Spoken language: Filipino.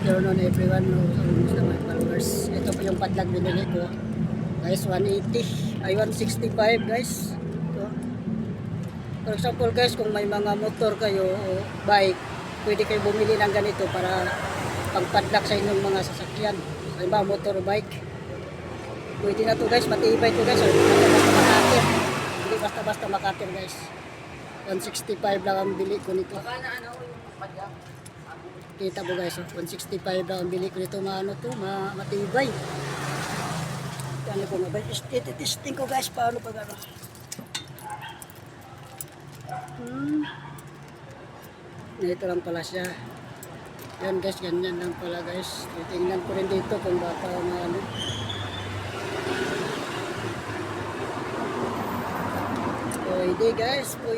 afternoon everyone, no, sa mga followers. Ito po yung padlag binili ko. Guys, 180, ay 165 guys. Ito. For example guys, kung may mga motor kayo o bike, pwede kayo bumili ng ganito para pagpadlak sa inyong mga sasakyan. Halimbawa motor o bike. Pwede na to guys, matibay to guys. Hindi basta makatir. Hindi basta-basta makatir guys. 165 lang ang bili ko nito. Kita mo guys, oh, 165 lang ang bili ko nito. Maano to, ma matibay. Ano ko nga ba? Testing ko guys, paano pag ano. Hmm. Ito lang pala siya. Yan guys, ganyan lang pala guys. Titingnan ko rin dito kung baka maano. Pwede guys, pwede.